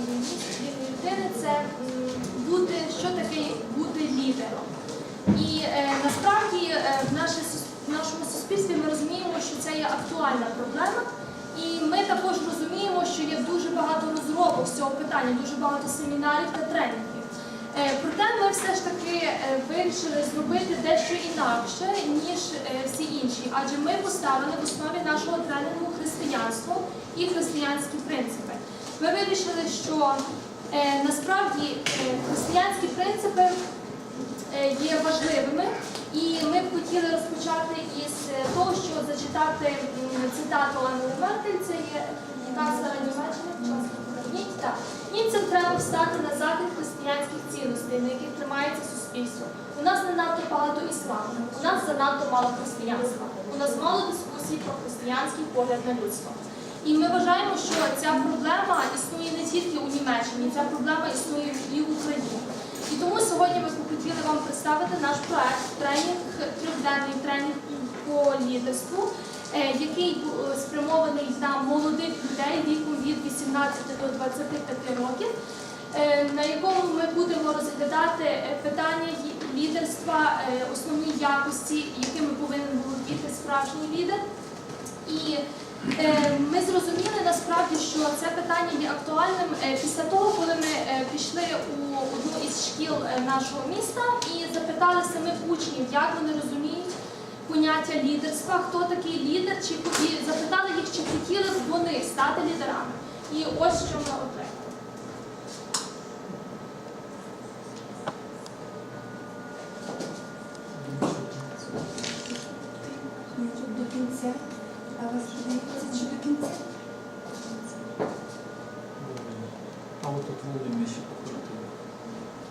людини це бути, що таке бути лідером. І е, насправді е, в, наше, в нашому суспільстві ми розуміємо, що це є актуальна проблема. І ми також розуміємо, що є дуже багато розробок з цього питання, дуже багато семінарів та тренінгів. Е, Проте ми все ж таки е, вирішили зробити дещо інакше, ніж е, всі інші, адже ми поставили в основі нашого тренінгу християнство і християнські принципи. Ми вирішили, що е, насправді е, християнські принципи е, є важливими, і ми б хотіли розпочати із е, того, що зачитати цитату Ангели Меркель, це є будь ласка, поверніть. Так. Німцям треба встати на захист християнських цінностей, на яких тримається суспільство. У нас не надто багато ісламу, у нас занадто мало християнства. У нас мало дискусій про християнський погляд на людство. І ми вважаємо, що ця проблема існує не тільки у Німеччині, ця проблема існує і в Україні. І тому сьогодні ми хотіли вам представити наш проект тренінг, трьохденний тренінг по лідерству, е, який бу- спрямований на молодих людей віком від 18 до 25 років, е, на якому ми будемо розглядати е, питання лідерства, е, основні якості, якими повинен володіти справжній лідер. І е, ми зрозуміли насправді, що це питання є актуальним е, після того, коли ми е, пішли у одну із шкіл е, нашого міста і запитали самих учнів, як вони розуміють поняття лідерства, хто такий лідер, чи і запитали їх, чи хотіли б вони стати лідерами. І ось що ми отримали. Тут до кінця. А от тут Володимир ще покрутили.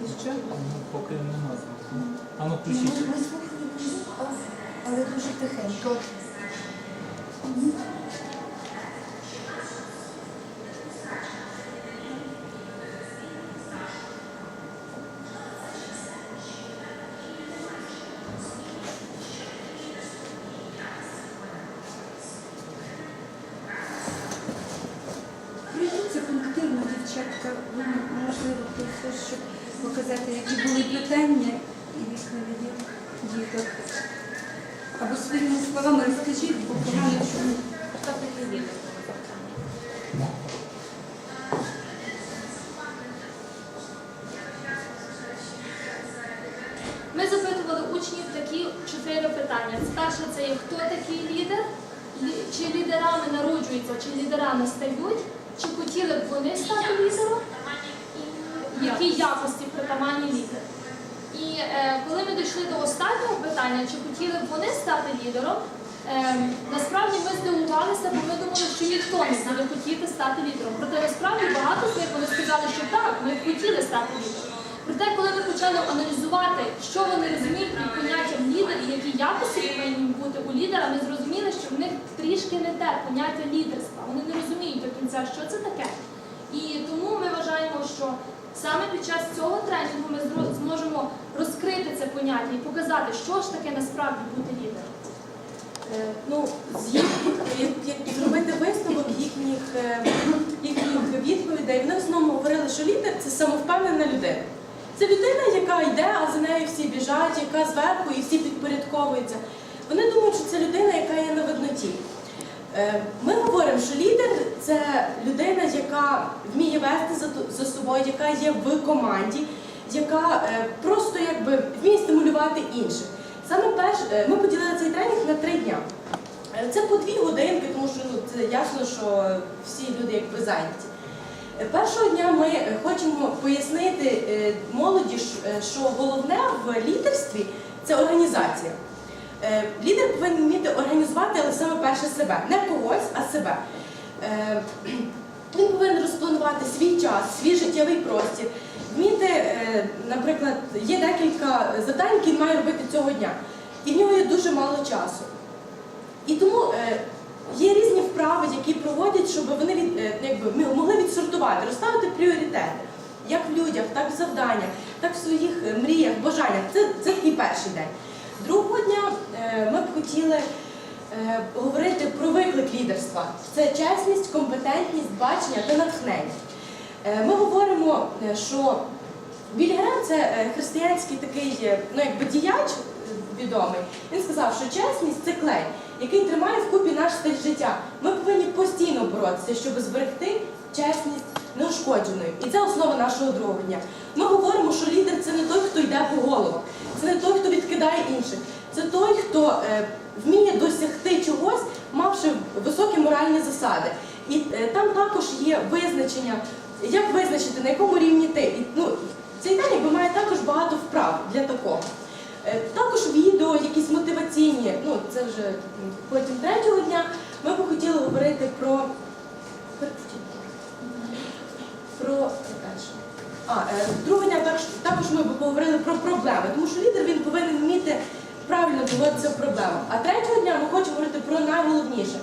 І що? Ну, поки нема звуку. А ну включіть. слухали, але дуже тихенько. Пройдіться пунктирно, дівчатка, Ну, можливо, просто, щоб показати, які були питання і відповіді діток. Або своїми словами розкажіть, бо погано чому. Ми запитували учнів такі чотири питання. Перше це є хто такий лідер, чи лідерами народжуються, чи лідерами стають, чи хотіли б вони стати лідером, які якості притаманні лідер. І е, коли ми дійшли до останнього питання, чи хотіли б вони стати лідером, е, насправді ми здивувалися, бо ми думали, що ніхто не буде хотіти стати лідером. Проте насправді багато з них вони сказали, що так, ми хотіли стати лідером. Проте, коли ми почали аналізувати, що вони розуміють під поняттям лідер і які якості повинні бути у лідера, ми зрозуміли, що в них трішки не те поняття лідерства. Вони не розуміють до кінця, що це таке. І тому ми вважаємо, що саме під час цього тренінгу ми зможемо розкрити це поняття і показати, що ж таке насправді бути лідером. Е, Ну, зробити висновок їхніх, е, їхніх відповідей, вони в основному говорили, що лідер це самовпевнена людина. Це людина, яка йде, а за нею всі біжать, яка зверху і всі підпорядковуються. Вони думають, що це людина, яка є на видноті. Е, Ми говоримо, що лідер це людина, яка вміє вести за, собою, яка є в команді, яка е, просто якби вміє стимулювати інших. Саме перш, е, ми поділили цей тренінг на три дня. Е, Це по дві годинки, тому що ну, це ясно, що всі люди якби зайняті. Е, Першого дня ми хочемо пояснити молоді, що головне в лідерстві це організація. Лідер повинен вміти організувати, але саме перше себе. Не когось, а себе. Е, Він повинен розпланувати свій час, свій життєвий простір, вміти, е, наприклад, є декілька завдань, які він має робити цього дня. І в нього є дуже мало часу. І тому е, є різні вправи, які проводять, щоб вони від, е, якби, могли відсортувати, розставити пріоритети. Як в людях, так в завданнях, так в своїх мріях, бажаннях. Це, це такий перший день. Другого дня ми б хотіли говорити про виклик лідерства. Це чесність, компетентність, бачення та натхнення. Е, Ми говоримо, е, що Білі Грем це е, християнський такий ну, якби діяч відомий. Він сказав, що чесність це клей, який тримає вкупі наш стиль життя. Ми повинні постійно боротися, щоб зберегти чесність неушкодженою. І це основа нашого другого. Ми говоримо, що лідер це не той, хто йде по головах, це не той, хто відкидає інших. Це той, хто моральні засади. І е, там також є визначення, як визначити, на якому рівні ти. І, ну, цей день якби має також багато вправ для такого. Е, Також відео, якісь мотиваційні, ну це вже потім третього дня. Ми б хотіли говорити про. Про. А, е, другого дня також, також ми б поговорили про проблеми, тому що лідер він повинен вміти правильно поводитися в. А третього дня ми хочемо говорити про найголовніше,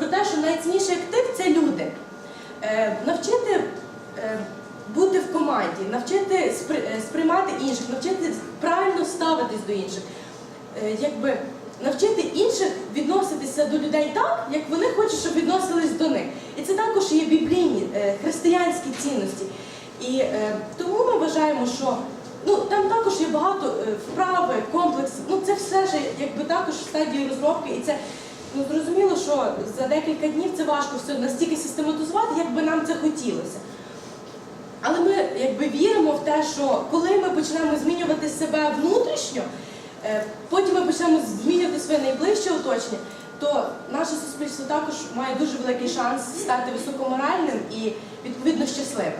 про те, що найцінніший актив це люди. Е, навчити е, бути в команді, навчити е, сприймати інших, навчити правильно ставитись до інших. Якби навчити інших відноситися до людей так, як вони хочуть, щоб відносились до них. І це також є біблійні християнські цінності. І тому ми вважаємо, що ну там також є багато вправи, комплексів. Ну це все ж якби також в стадії розробки, і це ну зрозуміло, що за декілька днів це важко все настільки систематизувати, як би нам це хотілося. Але ми якби віримо в те, що коли ми почнемо змінювати себе внутрішньо, е, потім ми почнемо змінювати своє найближче оточення, то наше суспільство також має дуже великий шанс стати високоморальним і відповідно щасливим.